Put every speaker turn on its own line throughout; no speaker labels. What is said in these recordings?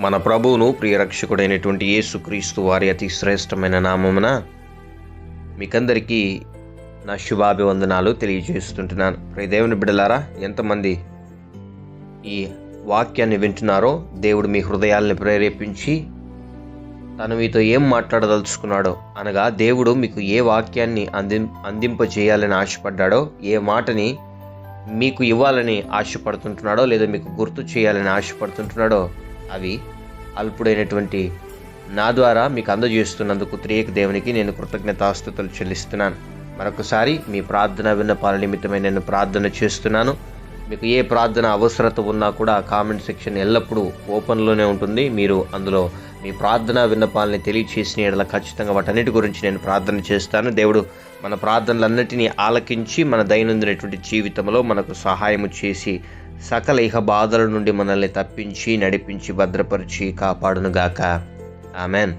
మన ప్రభువును ప్రియరక్షకుడైనటువంటి యేసుక్రీస్తు వారి అతి శ్రేష్టమైన నామమున మీకందరికీ నా శుభాభివందనాలు తెలియజేస్తుంటున్నాను. దేవుని బిడలారా ఎంతమంది ఈ వాక్యాన్ని వింటున్నారో దేవుడు మీ హృదయాల్ని ప్రేరేపించి తను మీతో ఏం మాట్లాడదలుచుకున్నాడో అనగా దేవుడు మీకు ఏ వాక్యాన్ని అంది అందింపజేయాలని ఆశపడ్డాడో ఏ మాటని మీకు ఇవ్వాలని ఆశపడుతుంటున్నాడో లేదా మీకు గుర్తు చేయాలని ఆశపడుతుంటున్నాడో అవి అల్పుడైనటువంటి నా ద్వారా మీకు అందజేస్తున్నందుకు త్రియేక దేవునికి నేను కృతజ్ఞతాస్థుతులు చెల్లిస్తున్నాను. మరొకసారి మీ ప్రార్థన విన్నపాల నిమిత్తమై నేను ప్రార్థన చేస్తున్నాను. మీకు ఏ ప్రార్థన అవసరత ఉన్నా కూడా కామెంట్ సెక్షన్ ఎల్లప్పుడూ ఓపెన్లోనే ఉంటుంది. మీరు అందులో మీ ప్రార్థన విన్నపాలని తెలియచేసిన ఎడల ఖచ్చితంగా వాటన్నిటి గురించి నేను ప్రార్థన చేస్తాను. దేవుడు మన ప్రార్థనలన్నిటినీ ఆలకించి మన దైనందినటువంటి జీవితంలో మనకు సహాయము చేసి సకల ఇహ బాధల నుండి మనల్ని తప్పించి నడిపించి భద్రపరిచి కాపాడునుగాక. ఆమెన్.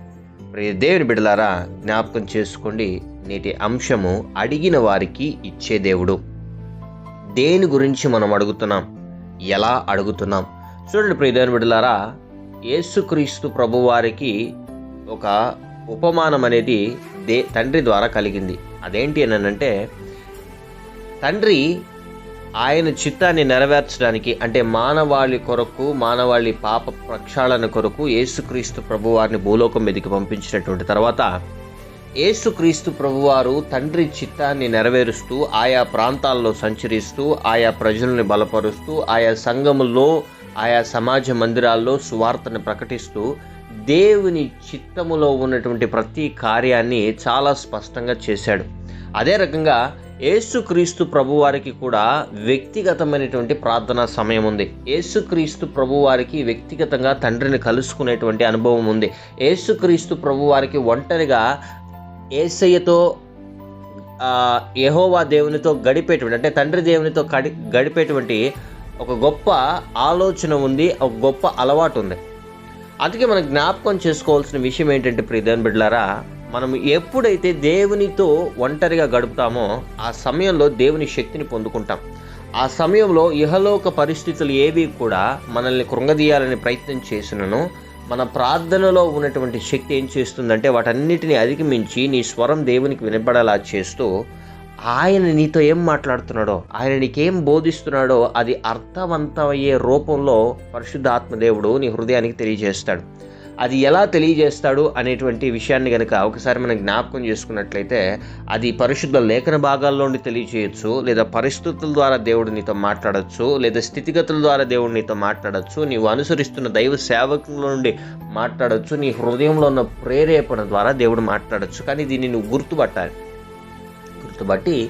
ప్రియ దేవుని బిడలారా జ్ఞాపకం చేసుకోండి నేటి అంశము అడిగిన వారికి ఇచ్చే దేవుడు. దేని గురించి మనం అడుగుతున్నాం? ఎలా అడుగుతున్నాం? చూడండి ప్రియ దేవుని బిడలారా యేసుక్రీస్తు ప్రభువారికి ఒక ఉపమానం అనేది దే తండ్రి ద్వారా కలిగింది. అదేంటి అని అంటే తండ్రి ఆయన చిత్తాన్ని నెరవేర్చడానికి అంటే మానవాళి కొరకు మానవాళి పాప ప్రక్షాళన కొరకు యేసుక్రీస్తు ప్రభువారిని భూలోకం మీదకి పంపించినటువంటి తర్వాత యేసుక్రీస్తు ప్రభువారు తండ్రి చిత్తాన్ని నెరవేరుస్తూ ఆయా ప్రాంతాల్లో సంచరిస్తూ ఆయా ప్రజల్ని బలపరుస్తూ ఆయా సంఘముల్లో ఆయా సమాజ మందిరాల్లో సువార్తను ప్రకటిస్తూ దేవుని చిత్తములో ఉన్నటువంటి ప్రతి కార్యాన్ని చాలా స్పష్టంగా చేశాడు. అదే రకంగా యేసుక్రీస్తు ప్రభువారికి కూడా వ్యక్తిగతమైనటువంటి ప్రార్థనా సమయం ఉంది. యేసుక్రీస్తు ప్రభువారికి వ్యక్తిగతంగా తండ్రిని కలుసుకునేటువంటి అనుభవం ఉంది. యేసుక్రీస్తు ప్రభువారికి ఒంటరిగా ఏసయ్యతో యహోవా దేవునితో గడిపేటువంటి అంటే తండ్రి దేవునితో గడి గడిపేటువంటి ఒక గొప్ప ఆలోచన ఉంది ఒక గొప్ప అలవాటు ఉంది. అందుకే మనం జ్ఞాపకం చేసుకోవాల్సిన విషయం ఏంటంటే ప్రియదేవన్ బిడ్లారా మనం ఎప్పుడైతే దేవునితో ఒంటరిగా గడుపుతామో ఆ సమయంలో దేవుని శక్తిని పొందుకుంటాం. ఆ సమయంలో ఇహలోక పరిస్థితులు ఏవి కూడా మనల్ని కృంగదీయాలని ప్రయత్నం చేసినను మన ప్రార్థనలో ఉన్నటువంటి శక్తి ఏం చేస్తుందంటే వాటన్నిటిని అధిగమించి నీ స్వరం దేవునికి వినపడేలా చేస్తూ ఆయన నీతో ఏం మాట్లాడుతున్నాడో ఆయన నీకేం బోధిస్తున్నాడో అది అర్థవంతమయ్యే రూపంలో పరిశుద్ధాత్మదేవుడు నీ హృదయానికి తెలియజేస్తాడు. అది ఎలా తెలియజేస్తాడు అనేటువంటి విషయాన్ని కనుక ఒకసారి మనం జ్ఞాపకం చేసుకున్నట్లయితే అది పరిశుద్ధ లేఖన భాగాల్లో నుండి తెలియజేయచ్చు లేదా పరిస్థితుల ద్వారా దేవుడు నీతో మాట్లాడచ్చు లేదా స్థితిగతుల ద్వారా దేవుడు నీతో మాట్లాడచ్చు నీవు అనుసరిస్తున్న దైవ సేవకుల నుండి మాట్లాడచ్చు నీ హృదయంలో ఉన్న ప్రేరేపణ ద్వారా దేవుడు మాట్లాడచ్చు. కానీ దీన్ని నువ్వు గుర్తుపట్టాలి. గుర్తుబట్టి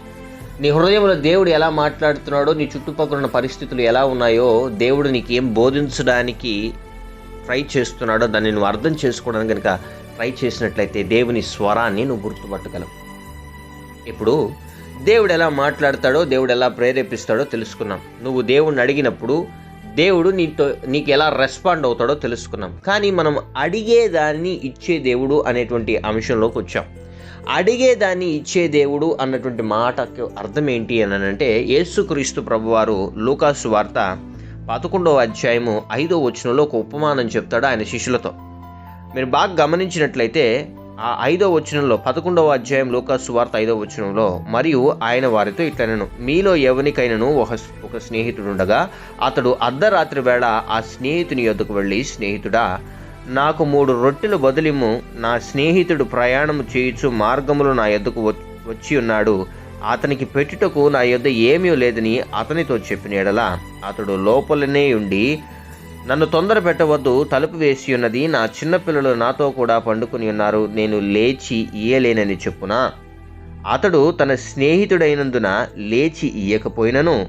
నీ హృదయంలో దేవుడు ఎలా మాట్లాడుతున్నాడో నీ చుట్టుపక్కల ఉన్న పరిస్థితులు ఎలా ఉన్నాయో దేవుడు నీకు ఏం బోధించడానికి ట్రై చేస్తున్నాడో దాన్ని నువ్వు అర్థం చేసుకోవడానికి కనుక ట్రై చేసినట్లయితే దేవుని స్వరాన్ని నువ్వు గుర్తుపట్టగలవు. ఇప్పుడు దేవుడు ఎలా మాట్లాడతాడో దేవుడు ఎలా ప్రేరేపిస్తాడో తెలుసుకున్నాం. నువ్వు దేవుణ్ణి అడిగినప్పుడు దేవుడు నీతో నీకు ఎలా రెస్పాండ్ అవుతాడో తెలుసుకున్నాం. కానీ మనం అడిగేదాన్ని ఇచ్చే దేవుడు అనేటువంటి అంశంలోకి వచ్చాం. అడిగేదాన్ని ఇచ్చే దేవుడు అన్నటువంటి మాటకు అర్థం ఏంటి అని అంటే యేసుక్రీస్తు ప్రభువారు లూకాసు వార్త పదకొండవ అధ్యాయము ఐదో వచనంలో ఒక ఉపమానం చెప్తాడు ఆయన శిష్యులతో. మీరు బాగా గమనించినట్లయితే ఆ ఐదో వచనంలో పదకొండవ అధ్యాయం లోకాసు వార్త ఐదో వచనంలో మరియు ఆయన వారితో ఇట్లనను మీలో ఎవరికైనాను ఒక ఒక స్నేహితుడు ఉండగా అతడు అర్ధరాత్రి వేళ ఆ స్నేహితుని యొద్దకు వెళ్ళి స్నేహితుడా నాకు మూడు రొట్టెలు బదిలిము నా స్నేహితుడు ప్రయాణం చేయుచు మార్గములు నా యొద్దకు వచ్చి ఉన్నాడు అతనికి పెట్టుటకు నా యొద్ద ఏమీ లేదని అతనితో చెప్పిన ఎడల అతడు లోపలనే ఉండి నన్ను తొందర పెట్టవద్దు తలుపు వేసి ఉన్నది నా చిన్నపిల్లలు నాతో కూడా పండుకుని ఉన్నారు నేను లేచి ఇయ్యలేనని చెప్పున అతడు తన స్నేహితుడైనందున లేచి ఇయ్యకపోయినను.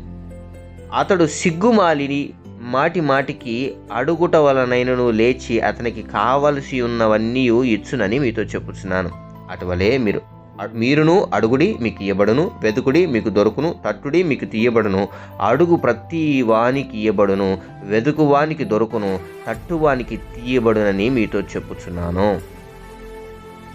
అతడు సిగ్గుమాలిని మాటి మాటికి అడుగుట వలనైనను లేచి అతనికి కావలసి ఉన్నవన్నీ ఇచ్చునని మీతో చెప్పుచున్నాను. అటువలే మీరు. మీరును అడుగుడి మీకు ఇవ్వబడును వెతుకుడి మీకు దొరుకును తట్టుడి మీకు తీయబడును అడుగు ప్రతి వానికి ఇవ్వబడును వెతుకు వానికి దొరుకును తట్టువానికి తీయబడునని మీతో చెప్పుచున్నాను.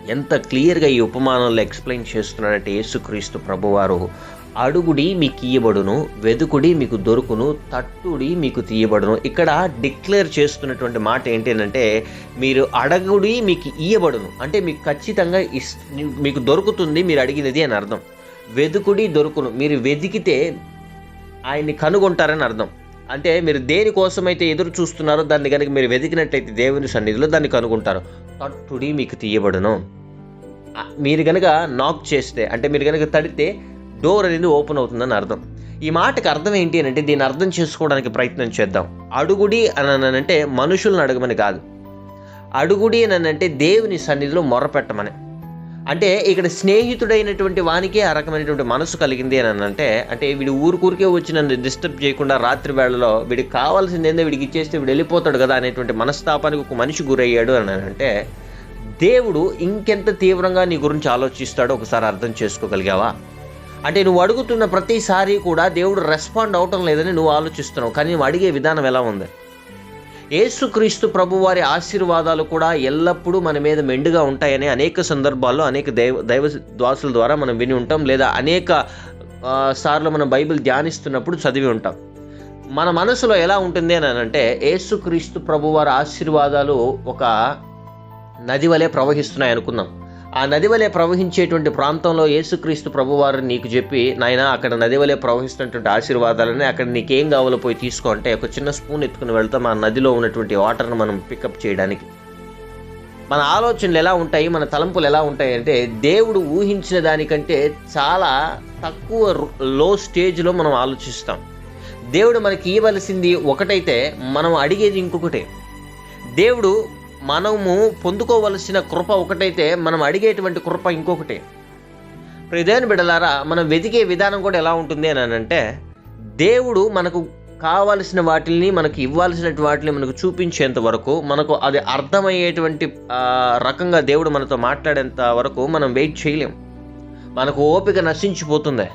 ఎంత క్లియర్గా ఈ ఉపమానంలో ఎక్స్ప్లెయిన్ చేస్తున్నాడంటే యేసుక్రీస్తు ప్రభువారు. అడుగుడి మీకు ఇయ్యబడును వెదుకుడి మీకు దొరుకును తట్టుడి మీకు తీయబడును. ఇక్కడ డిక్లేర్ చేస్తున్నటువంటి మాట ఏంటంటే మీరు అడగుడి మీకు ఇయ్యబడును. అంటే మీకు ఖచ్చితంగా ఇస్ మీకు దొరుకుతుంది మీరు అడిగినది అని అర్థం. వెదుకుడి దొరుకును. మీరు వెదికితే ఆయన్ని కనుగొంటారని అర్థం. అంటే మీరు దేనికోసమైతే ఎదురు చూస్తున్నారో దాన్ని కనుక మీరు వెతికినట్లయితే దేవుని సన్నిధిలో దాన్ని కనుగొంటారు. తట్టుడి మీకు తీయబడును. మీరు కనుక నాక్ చేస్తే అంటే మీరు కనుక తడితే డోర్ అనేది ఓపెన్ అవుతుందని అర్థం. ఈ మాటకి అర్థం ఏంటి అని అంటే దీన్ని అర్థం చేసుకోవడానికి ప్రయత్నం చేద్దాం. అడుగుడి అని అంటే మనుషులను అడగమని కాదు. అడుగుడి అని అంటే దేవుని సన్నిధిలో మొరపెట్టమని. అంటే ఇక్కడ స్నేహితుడైనటువంటి వానికి ఆ రకమైనటువంటి మనసు కలిగింది అని అంటే అంటే వీడు ఊరికూరికే వచ్చి నన్ను డిస్టర్బ్ చేయకుండా రాత్రి వేళలో వీడికి కావాల్సింది ఏందో వీడికి ఇచ్చేస్తే వీడు వెళ్ళిపోతాడు కదా అనేటువంటి మనస్తాపానికి ఒక మనిషి గురయ్యాడు అని అంటే దేవుడు ఇంకెంత తీవ్రంగా నీ గురించి ఆలోచిస్తాడో ఒకసారి అర్థం చేసుకోగలిగావా? అంటే నువ్వు అడుగుతున్న ప్రతిసారి కూడా దేవుడు రెస్పాండ్ అవటం లేదని నువ్వు ఆలోచిస్తున్నావు. కానీ నువ్వు అడిగే విధానం ఎలా ఉంది? ఏసుక్రీస్తు ప్రభువారి ఆశీర్వాదాలు కూడా ఎల్లప్పుడూ మన మీద మెండుగా ఉంటాయని అనేక సందర్భాల్లో అనేక దైవ దైవ ద్వాసుల ద్వారా మనం విని ఉంటాం. లేదా అనేక సార్లు మనం బైబిల్ ధ్యానిస్తున్నప్పుడు చదివి ఉంటాం. మన మనసులో ఎలా ఉంటుంది అని అంటే ఏసుక్రీస్తు ప్రభువారి ఆశీర్వాదాలు ఒక నది వలె ప్రవహిస్తున్నాయి అనుకుందాం ఆ నది వలె ప్రవహించేటువంటి ప్రాంతంలో యేసుక్రీస్తు ప్రభువారు నీకు చెప్పి నాయన అక్కడ నది వలె ప్రవహిస్తున్నటువంటి ఆశీర్వాదాలని అక్కడ నీకేం కావాలో పోయి తీసుకో అంటే ఒక చిన్న స్పూన్ ఎత్తుకుని వెళ్తాం ఆ నదిలో ఉన్నటువంటి వాటర్ని మనం పికప్ చేయడానికి. మన ఆలోచనలు ఎలా ఉంటాయి? మన తలంపులు ఎలా ఉంటాయి? అంటే దేవుడు ఊహించిన దానికంటే చాలా తక్కువ లో స్టేజ్లో మనం ఆలోచిస్తాం. దేవుడు మనకి ఇవ్వవలసింది ఒకటైతే మనం అడిగేది ఇంకొకటే. దేవుడు మనము పొందుకోవలసిన కృప ఒకటైతే మనం అడిగేటువంటి కృప ఇంకొకటి. ప్రదేని బిడలారా మనం వెతికే విధానం కూడా ఎలా ఉంటుంది అని అంటే దేవుడు మనకు కావలసిన వాటిని మనకు ఇవ్వాల్సినటువంటి వాటిని మనకు చూపించేంత వరకు మనకు అది అర్థమయ్యేటువంటి రకంగా దేవుడు మనతో మాట్లాడేంత వరకు మనం వెయిట్ చేయలేం. మనకు ఓపిక నశించిపోతుంది.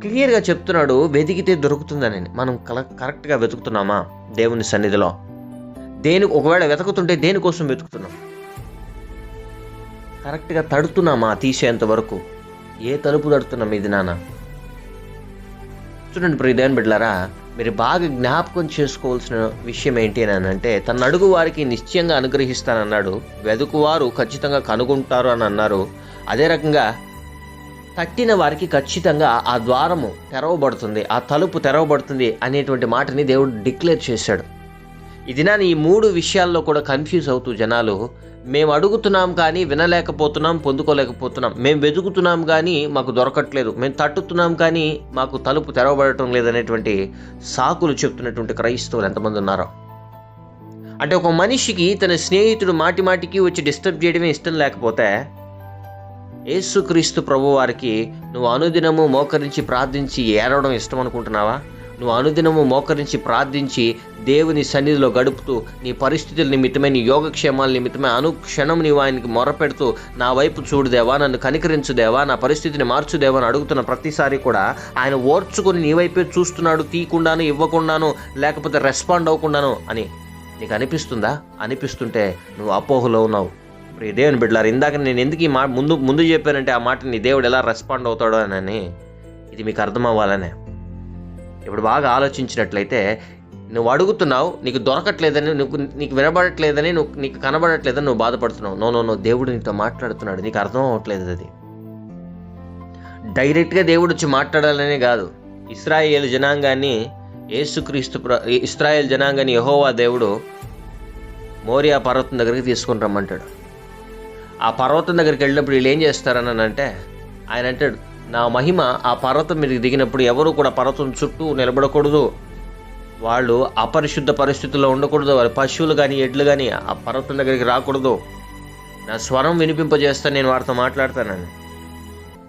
క్లియర్గా చెప్తున్నాడు వెతికితే దొరుకుతుందని. మనం కల కరెక్ట్గా వెతుకుతున్నామా దేవుని సన్నిధిలో? దేని ఒకవేళ వెతుకుతుంటే దేనికోసం వెతుకుతున్నాం? కరెక్ట్గా తడుతున్నామా తీసేంత వరకు? ఏ తలుపు తడుతున్నాం ఇది నాన్న? చూడండి ప్రియదేవన్ బిడ్డలారా మీరు బాగా జ్ఞాపకం చేసుకోవాల్సిన విషయం ఏంటి అని అంటే తన అడుగు వారికి నిశ్చయంగా అనుగ్రహిస్తానన్నాడు. వెదుకువారు ఖచ్చితంగా కనుగొంటారు అని అన్నారు. అదే రకంగా తట్టిన వారికి ఖచ్చితంగా ఆ ద్వారము తెరవబడుతుంది ఆ తలుపు తెరవబడుతుంది అనేటువంటి మాటని దేవుడు డిక్లేర్ చేశాడు. ఈ దినాన్ని ఈ మూడు విషయాల్లో కూడా కన్ఫ్యూజ్ అవుతూ జనాలు మేము అడుగుతున్నాం కానీ వినలేకపోతున్నాం పొందుకోలేకపోతున్నాం. మేము వెతుకుతున్నాం కానీ మాకు దొరకట్లేదు. మేము తట్టుతున్నాం కానీ మాకు తలుపు తెరవబడటం లేదనేటువంటి సాకులు చెప్తున్నటువంటి క్రైస్తవులు ఎంతమంది ఉన్నారో. అంటే ఒక మనిషికి తన స్నేహితుడు మాటి మాటికి వచ్చి డిస్టర్బ్ చేయడమే ఇష్టం లేకపోతే యేసుక్రీస్తు ప్రభువారికి నువ్వు అనుదినము మోకరించి ప్రార్థించి ఏడవడం ఇష్టం అనుకుంటున్నావా నువ్వు అనుదినము మోకరించి ప్రార్థించి దేవుని సన్నిధిలో గడుపుతూ నీ పరిస్థితుల నిమిత్తమే నీ యోగక్షేమాల నిమిత్తమే అనుక్షణం నీవు ఆయనకి మొరపెడుతూ నా వైపు చూడుదేవా నన్ను కనికరించుదేవా నా పరిస్థితిని మార్చుదేవా అని అడుగుతున్న ప్రతిసారి కూడా ఆయన ఓర్చుకుని నీ వైపే చూస్తున్నాడు తీయకుండాను ఇవ్వకుండాను లేకపోతే రెస్పాండ్ అవ్వకుండాను అని. నీకు అనిపిస్తుందా? అనిపిస్తుంటే నువ్వు అపోహలో ఉన్నావు. ప్రియ దేవుని బిడ్డలారు ఇందాక నేను ఎందుకు ఈ మా ముందు ముందు చెప్పానంటే ఆ మాట నీ దేవుడు ఎలా రెస్పాండ్ అవుతాడో అని. ఇది మీకు అర్థం అవ్వాలనే. ఇప్పుడు బాగా ఆలోచించినట్లయితే నువ్వు అడుగుతున్నావు నీకు దొరకట్లేదని నువ్వు నీకు వినబడట్లేదని నువ్వు నీకు కనబడట్లేదని నువ్వు బాధపడుతున్నావు. నో నో నో దేవుడు నీతో మాట్లాడుతున్నాడు నీకు అర్థం అవ్వట్లేదు అది. డైరెక్ట్గా దేవుడు వచ్చి మాట్లాడాలనే కాదు ఇస్రాయేల్ జనాంగాన్ని ఏసుక్రీస్తు ప్ర ఇస్రాయేల్ జనాంగాన్ని యహోవా దేవుడు మోరియా పర్వతం దగ్గరికి తీసుకుని రమ్మంటాడు. ఆ పర్వతం దగ్గరికి వెళ్ళినప్పుడు వీళ్ళు ఏం చేస్తారని అంటే ఆయన అంటాడు నా మహిమ ఆ పర్వతం మీదకి దిగినప్పుడు ఎవరు కూడా పర్వతం చుట్టూ నిలబడకూడదు. వాళ్ళు అపరిశుద్ధ పరిస్థితుల్లో ఉండకూడదు. వాళ్ళ పశువులు కానీ ఎడ్లు కానీ ఆ పర్వతం దగ్గరికి రాకూడదు. నా స్వరం వినిపింపజేస్తా నేను వారితో మాట్లాడతానని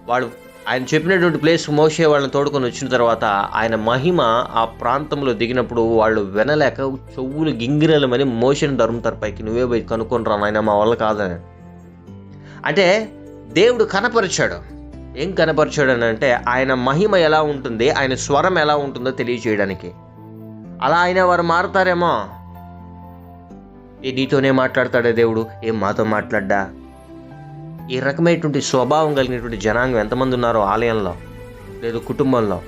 వాడు ఆయన చెప్పినటువంటి ప్లేస్ మోసే వాళ్ళని తోడుకొని వచ్చిన తర్వాత ఆయన మహిమ ఆ ప్రాంతంలో దిగినప్పుడు వాళ్ళు వినలేక చెవులు గింగిరలమని మోషన్ ధరుముతారు పైకి నువ్వే పోయి కనుక్కొని రా నాయన మా వల్ల కాదని. అంటే దేవుడు కనపరిచాడు. ఏం కనపరచాడనంటే అంటే ఆయన మహిమ ఎలా ఉంటుంది ఆయన స్వరం ఎలా ఉంటుందో తెలియచేయడానికి. అలా ఆయన వారు మారుతారేమో. ఏ నీతోనే మాట్లాడతాడే దేవుడు ఏం మాతో మాట్లాడ్డా? ఈ రకమైనటువంటి స్వభావం కలిగినటువంటి జనాంగం ఎంతమంది ఉన్నారో ఆలయంలో లేదు కుటుంబంలో.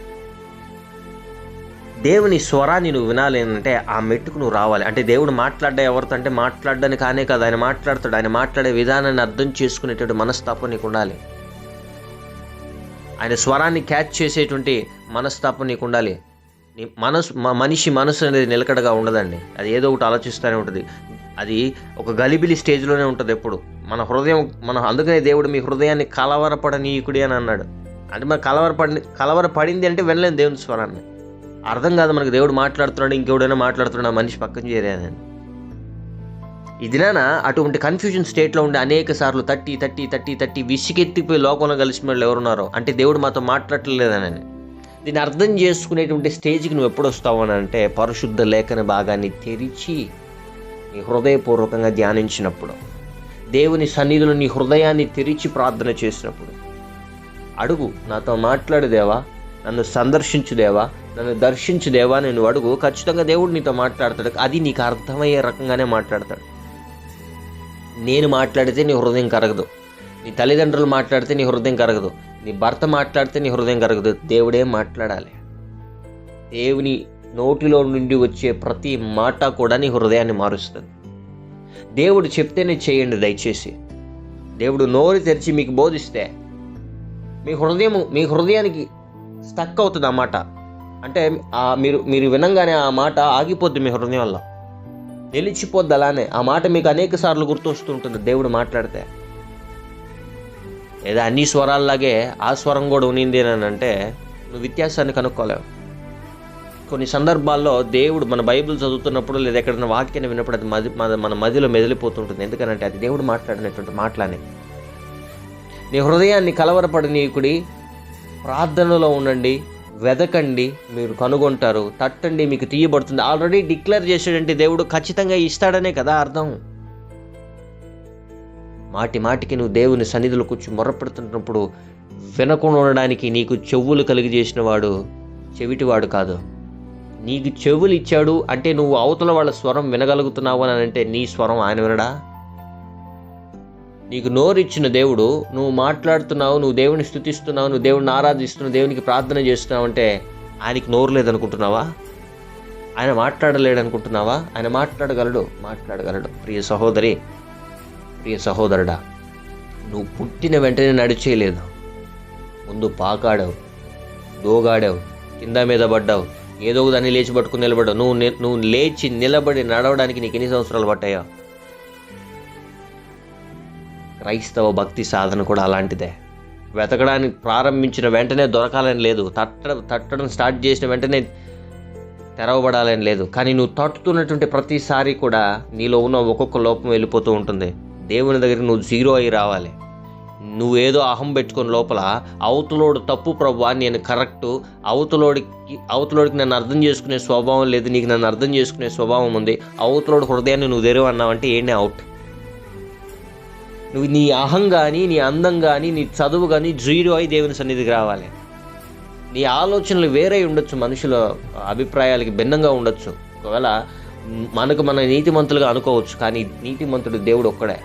దేవుని స్వరాన్ని నువ్వు వినాలి అంటే ఆ మెట్టుకు నువ్వు రావాలి. అంటే దేవుడు మాట్లాడ్డా ఎవరితో అంటే మాట్లాడడానికి కానే కాదు ఆయన మాట్లాడతాడు. ఆయన మాట్లాడే విధానాన్ని అర్థం చేసుకునేటువంటి మనస్తాపం నీకు ఉండాలి. ఆయన స్వరాన్ని క్యాచ్ చేసేటువంటి మనస్తాపం నీకు ఉండాలి నీ మనసు మనిషి మనసు అనేది నిలకడగా ఉండదండి. అది ఏదో ఒకటి ఆలోచిస్తూనే ఉంటుంది. అది ఒక గలిబిలి స్టేజ్లోనే ఉంటుంది ఎప్పుడు. మన హృదయం మన అందుకనే దేవుడు మీ హృదయాన్ని కలవరపడనీయకుడి అని అన్నాడు. అంటే మన కలవరపడి కలవరపడింది అంటే వినలేం దేవుని స్వరాన్ని. అర్థం కాదు మనకు దేవుడు మాట్లాడుతున్నాడు ఇంకెవడైనా మాట్లాడుతున్నాడు మనిషి పక్కన చేరానని ఇదినా అటువంటి కన్ఫ్యూజన్ స్టేట్లో ఉండి అనేక సార్లు తట్టి తట్టి తట్టి తట్టి విసిగెత్తిపోయి లోకంలో కలిసిన వాళ్ళు ఎవరున్నారో అంటే దేవుడు మాతో మాట్లాడలేదని దీన్ని అర్థం చేసుకునేటువంటి స్టేజ్కి నువ్వు ఎప్పుడు వస్తావు అని అంటే పరిశుద్ధ లేఖన భాగాన్ని తెరిచి నీ హృదయపూర్వకంగా ధ్యానించినప్పుడు దేవుని సన్నిధిలో నీ హృదయాన్ని తెరిచి ప్రార్థన చేసినప్పుడు అడుగు నాతో మాట్లాడు దేవా నన్ను సందర్శించు దేవా నన్ను దర్శించు దేవా నేను అడుగు ఖచ్చితంగా దేవుడు నీతో మాట్లాడతాడు. అది నీకు అర్థమయ్యే రకంగానే మాట్లాడతాడు. నేను మాట్లాడితే నీ హృదయం కరగదు. నీ తల్లిదండ్రులు మాట్లాడితే నీ హృదయం కరగదు. నీ భర్త మాట్లాడితే నీ హృదయం కరగదు. దేవుడే మాట్లాడాలి. దేవుని నోటిలో నుండి వచ్చే ప్రతి మాట కూడా నీ హృదయాన్ని మారుస్తుంది. దేవుడు చెప్తేనే చేయండి దయచేసి. దేవుడు నోరు తెరిచి మీకు బోధిస్తే మీ హృదయం మీ హృదయానికి స్టక్ అవుతుంది ఆ మాట. అంటే మీరు మీరు వినంగానే ఆ మాట ఆగిపోద్ది మీ హృదయంలో నిలిచిపోద్ది అలానే ఆ మాట మీకు అనేక సార్లు గుర్తొస్తుంటుంది దేవుడు మాట్లాడితే. లేదా అన్ని స్వరాల్లాగే ఆ స్వరం కూడా ఉనింది అని అంటే నువ్వు వ్యత్యాసాన్ని కనుక్కోలేవు. కొన్ని సందర్భాల్లో దేవుడు మన బైబిల్ చదువుతున్నప్పుడు లేదా ఎక్కడైనా వాక్యాన్ని విన్నప్పుడు అది మది మన మన మదిలో మెదిలిపోతుంటుంది. ఎందుకనంటే అది దేవుడు మాట్లాడినటువంటి మాటలని. నీ హృదయాన్ని కలవరపడనీయకుడి ప్రార్థనలో ఉండండి. వెదకండి మీరు కనుగొంటారు తట్టండి మీకు తీయబడుతుంది. ఆల్రెడీ డిక్లేర్ చేసాడంటే దేవుడు ఖచ్చితంగా ఇస్తాడనే కదా అర్థం? మాటి మాటికి నువ్వు దేవుని సన్నిధిలో కూర్చొని మొరపెడుతున్నప్పుడు వినకుండా ఉండడానికి నీకు చెవులు కలిగి చేసిన వాడు చెవిటివాడు కాదు. నీకు చెవులు ఇచ్చాడు అంటే నువ్వు అవతల వాళ్ళ స్వరం వినగలుగుతున్నావు అని అంటే నీ స్వరం ఆయన వినడా? నీకు నోరిచ్చిన దేవుడు నువ్వు మాట్లాడుతున్నావు నువ్వు దేవుని స్థుతిస్తున్నావు నువ్వు దేవుడిని ఆరాధిస్తున్నావు దేవునికి ప్రార్థన చేస్తున్నావు అంటే ఆయనకి నోరు లేదనుకుంటున్నావా? ఆయన మాట్లాడలేడనుకుంటున్నావా? ఆయన మాట్లాడగలడు మాట్లాడగలడు. ప్రియ సహోదరి ప్రియ సహోదరుడా నువ్వు పుట్టిన వెంటనే నడిచేయలేదు. ముందు పాకాడావు దోగాడావు కింద మీద పడ్డావు ఏదో దాన్ని లేచి పట్టుకుని నిలబడ్డావు. నువ్వు నువ్వు లేచి నిలబడి నడవడానికి నీకు ఎన్ని సంవత్సరాలు పట్టాయో? క్రైస్తవ భక్తి సాధన కూడా అలాంటిదే. వెతకడానికి ప్రారంభించిన వెంటనే దొరకాలని లేదు. తట్టడం తట్టడం స్టార్ట్ చేసిన వెంటనే తెరవబడాలని లేదు. కానీ నువ్వు తట్టుతున్నటువంటి ప్రతిసారి కూడా నీలో ఉన్న ఒక్కొక్క లోపం వెళ్ళిపోతూ ఉంటుంది. దేవుని దగ్గర నువ్వు జీరో అయి రావాలి. నువ్వేదో అహం పెట్టుకుని లోపల అవతలోడు తప్పు ప్రభు నేను కరెక్టు. అవతలోడికి అవతలోడికి నన్ను అర్థం చేసుకునే స్వభావం లేదు. నీకు నన్ను అర్థం చేసుకునే స్వభావం ఉంది. అవతలోడు హృదయాన్ని నువ్వు తెరువు అన్నావంటే ఏంటి అవుట్? నువ్వు నీ అహం కానీ నీ అందం కానీ నీ చదువు కానీ జీరో అయి దేవుని సన్నిధికి రావాలి. నీ ఆలోచనలు వేరే ఉండొచ్చు మనుషుల అభిప్రాయాలకి భిన్నంగా ఉండొచ్చు. ఒకవేళ మనకు మన నీతిమంతులుగా అనుకోవచ్చు కానీ నీతిమంతుడు దేవుడు ఒక్కడే.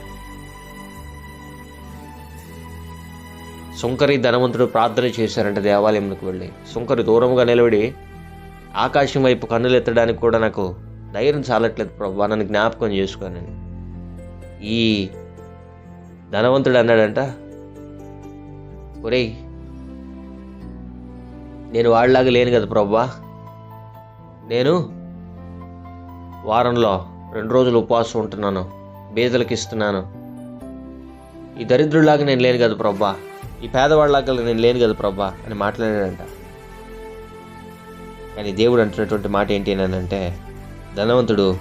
సుంకరి ధనవంతుడు ప్రార్థన చేశారంట దేవాలయంలోకి వెళ్ళి. సుంకరి దూరంగా నిలబడి ఆకాశం వైపు కన్నులు ఎత్తడానికి కూడా నాకు ధైర్యం చాలట్లేదు ప్రభు నన్ను జ్ఞాపకం చేసుకోనని ఈ ధనవంతుడు అన్నాడంట. ఒరేయ్ నేను వాళ్ళలాగా లేను కదా ప్రభా. నేను వారంలో రెండు రోజులు ఉపవాసం ఉంటున్నాను బీదలకు ఇస్తున్నాను. ఈ దరిద్రుడిలాగా నేను లేను కదా ప్రభా. ఈ పేదవాళ్ళలాగా నేను లేను కదా ప్రభా అని మాట్లాడాడంట. కానీ దేవుడు అంటున్నటువంటి మాట ఏంటి అని అంటే ధనవంతుడు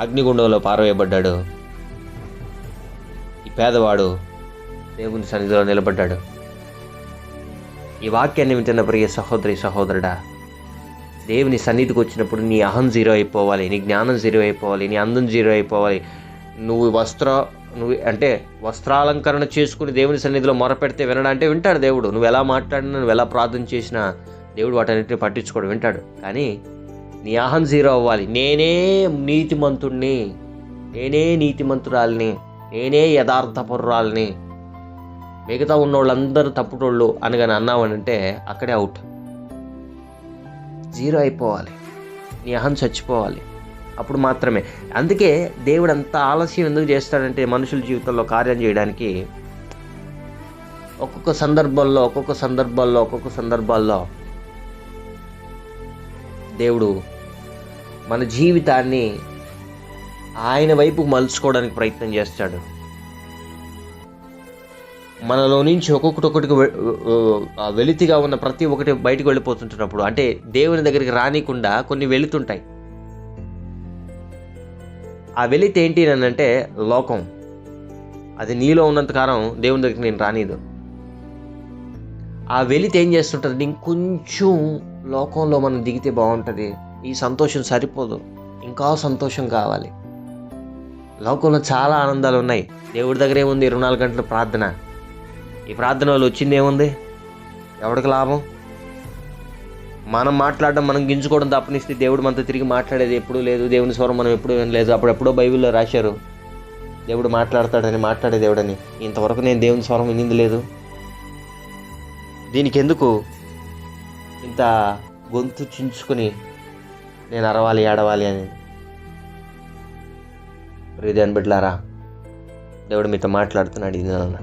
అగ్నిగుండంలో పారవేయబడ్డాడు. ఈ పేదవాడు దేవుని సన్నిధిలో నిలబడ్డాడు. ఈ వాక్యాన్ని వింటున్న ప్రియ సహోదరి సహోదరుడా దేవుని సన్నిధికి వచ్చినప్పుడు నీ అహం జీరో అయిపోవాలి నీ జ్ఞానం జీరో అయిపోవాలి నీ అందం జీరో అయిపోవాలి. నువ్వు వస్త్ర నువ్వు అంటే వస్త్రాలంకరణ చేసుకుని దేవుని సన్నిధిలో మొరపెడితే వినడా అంటే వింటాడు దేవుడు. నువ్వు ఎలా మాట్లాడినా నువ్వు ఎలా ప్రార్థన చేసినా దేవుడు వాటన్నిటిని పట్టించుకోడు వింటాడు. కానీ నీ అహం జీరో అవ్వాలి. నేనే నీతిమంతుణ్ణి నేనే నీతిమంతురాల్ని. నేనే యథార్థపరురాల్ని మిగతా ఉన్న వాళ్ళందరూ తప్పుటోళ్ళు అని కానీ అన్నామనంటే అక్కడే అవుట్. జీరో అయిపోవాలి. నీ అహం చచ్చిపోవాలి. అప్పుడు మాత్రమే. అందుకే దేవుడు అంత ఆలస్యం ఎందుకు చేస్తాడంటే మనుషుల జీవితంలో కార్యం చేయడానికి ఒక్కొక్క సందర్భాల్లో ఒక్కొక్క సందర్భాల్లో ఒక్కొక్క సందర్భాల్లో దేవుడు మన జీవితాన్ని ఆయన వైపు మలుచుకోవడానికి ప్రయత్నం చేస్తాడు. మనలో నుంచి ఒక్కొక్కటి ఒక్కటికి వెలితిగా ఉన్న ప్రతి ఒక్కటి బయటకు వెళ్ళిపోతుంటున్నప్పుడు అంటే దేవుని దగ్గరికి రానికుండా కొన్ని వెళుతుంటాయి. ఆ వెలితి ఏంటి అని అంటే లోకం. అది నీలో ఉన్నంతకాలం దేవుని దగ్గరికి నేను రానిదు. ఆ వెలితి ఏం చేస్తుంటుంది? ఇంకొంచెం లోకంలో మనం దిగితే బాగుంటుంది. ఈ సంతోషం సరిపోదు. ఇంకా సంతోషం కావాలి. లోకంలో చాలా ఆనందాలు ఉన్నాయి. దేవుడి దగ్గర ఏముంది ఇరవై నాలుగు గంటల ప్రార్థన. ఈ ప్రార్థన వాళ్ళు వచ్చింది ఏముంది? ఎవడికి లాభం? మనం మాట్లాడడం మనం గింజుకోవడం తప్పనిస్తే దేవుడు మనతో తిరిగి మాట్లాడేది ఎప్పుడూ లేదు. దేవుని స్వరం మనం ఎప్పుడూ వినలేదు. అప్పుడెప్పుడో బైబిల్లో రాశారు. దేవుడు మాట్లాడతాడని మాట్లాడే దేవుడని. ఇంతవరకు నేను దేవుని స్వరం వినింది లేదు. దీనికి ఎందుకు ఇంత గొంతు చించుకొని నేను అరవాలి ఏడవాలి అని? హృదయాన్ని బిడ్డలారా దేవుడు మీతో మాట్లాడుతున్నాడు ఇది నాన్న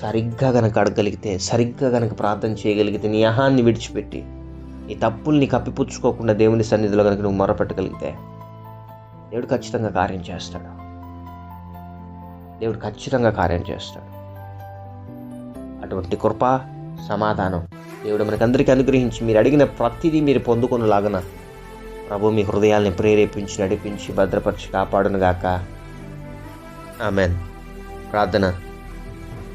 సరిగ్గా గనక అడగలిగితే సరిగ్గా గనక ప్రార్థన చేయగలిగితే నీ అహాన్ని విడిచిపెట్టి నీ తప్పుల్ని కప్పిపుచ్చుకోకుండా దేవుని సన్నిధిలో కనుక నువ్వు మొరపెట్టగలిగితే దేవుడు ఖచ్చితంగా కార్యం చేస్తాడు. దేవుడు ఖచ్చితంగా కార్యం చేస్తాడు. అటువంటి కృప సమాధానం దేవుడు మనకందరికీ అనుగ్రహించి మీరు అడిగిన ప్రతిదీ మీరు పొందుకునేలాగన ప్రభు మీ హృదయాల్ని ప్రేరేపించి నడిపించి భద్రపరిచి కాపాడునుగాక. ఆమెన్. ప్రార్థన.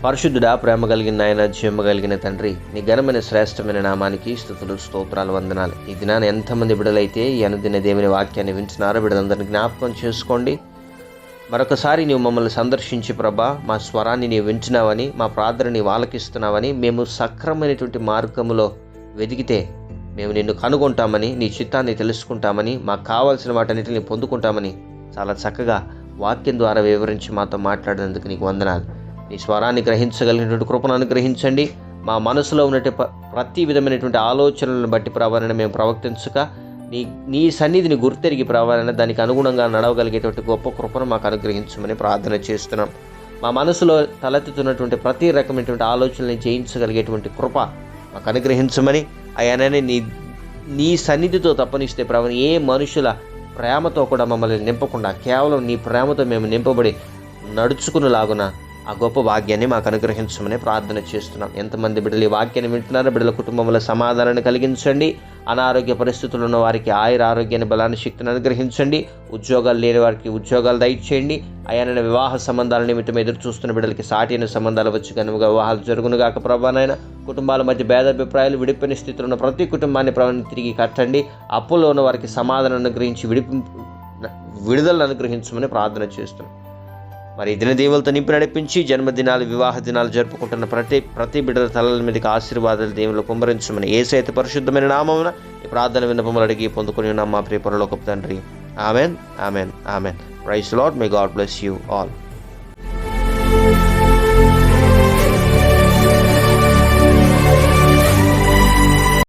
పరిశుద్ధుడా ప్రేమ కలిగిన నాయన జీవ కలిగిన తండ్రి నీ ఘనమైన శ్రేష్టమైన నామానికి స్థుతులు స్తోత్రాలు వందనాలు. ఈ దినాన ఎంతమంది బిడలైతే ఈ అనుదిన దేవుని వాక్యాన్ని వింటున్నారో బిడలందరినీ జ్ఞాపకం చేసుకోండి. మరొకసారి నీవు మమ్మల్ని సందర్శించి ప్రభా మా స్వరాన్ని నీవు వింటున్నావని మా ప్రార్థన నీవు ఆలకిస్తున్నావని మేము సక్రమైనటువంటి మార్గములో వెతికితే మేము నిన్ను కనుగొంటామని నీ చిత్తాన్ని తెలుసుకుంటామని మాకు కావాల్సిన వాటన్నిటిని పొందుకుంటామని చాలా చక్కగా వాక్యం ద్వారా వివరించి మాతో మాట్లాడినందుకు నీకు వందనాలు. నీ స్వరాన్ని గ్రహించగలిగినటువంటి కృపను అనుగ్రహించండి. మా మనసులో ఉన్నటువంటి ప్రతి విధమైనటువంటి ఆలోచనలను బట్టి ప్రవరణ మేము ప్రవర్తించక నీ నీ సన్నిధిని గుర్తెరిగి ప్రవరణ దానికి అనుగుణంగా నడవగలిగేటువంటి గొప్ప కృపను మాకు అనుగ్రహించమని ప్రార్థన చేస్తున్నాం. మా మనసులో తలెత్తుతున్నటువంటి ప్రతి రకమైనటువంటి ఆలోచనల్ని జయించగలిగేటువంటి కృప మాకు అనుగ్రహించమని అయ్యానని నీ నీ సన్నిధితో తప్పనిస్తే ప్రభు ఏ మనుషుల ప్రేమతో కూడా మమ్మల్ని నింపకుండా కేవలం నీ ప్రేమతో మేము నింపబడి నడుచుకునేలాగున ఆ గొప్ప భాగ్యాన్ని మాకు అనుగ్రహించమని ప్రార్థన చేస్తున్నాం. ఎంతమంది బిడ్డలు ఈ వాక్యాన్ని వింటున్నారో బిడ్డల కుటుంబంలో సమాధానాన్ని కలిగించండి. అనారోగ్య పరిస్థితులు ఉన్న వారికి ఆయుర ఆరోగ్యాన్ని బలాన్ని శక్తిని అనుగ్రహించండి. ఉద్యోగాలు లేని వారికి ఉద్యోగాలు దయచేయండి. ఆయన వివాహ సంబంధాల నిమిత్తం ఎదురు చూస్తున్న బిడ్డలకి సాటిన సంబంధాలు వచ్చి కనుక వివాహాలు జరుగునుగాక ప్రభానైనా కుటుంబాల మధ్య భేదాభిప్రాయాలు విడిపోయిన స్థితిలో ఉన్న ప్రతి కుటుంబాన్ని ప్రవణి తిరిగి కట్టండి. అప్పులో ఉన్న వారికి సమాధానం అనుగ్రహించి విడిపి విడుదలను అనుగ్రహించమని ప్రార్థన చేస్తున్నాం. మరి ఈ దిన దేవులతో నింపి నడిపించి జన్మదినాలు వివాహ దినాలు జరుపుకుంటున్న ప్రతి ప్రతి బిడ్డల తలల మీదకి ఆశీర్వాదాలు దేవులు కుమ్మరించమని ఏ సైత పరిశుద్ధమైన నామమున ఈ ప్రార్థన విన్నపములు అడిగి పొందుకుని ఉన్నాం మా ప్రియ తండ్రి. Amen amen amen. Praise lord may God bless you all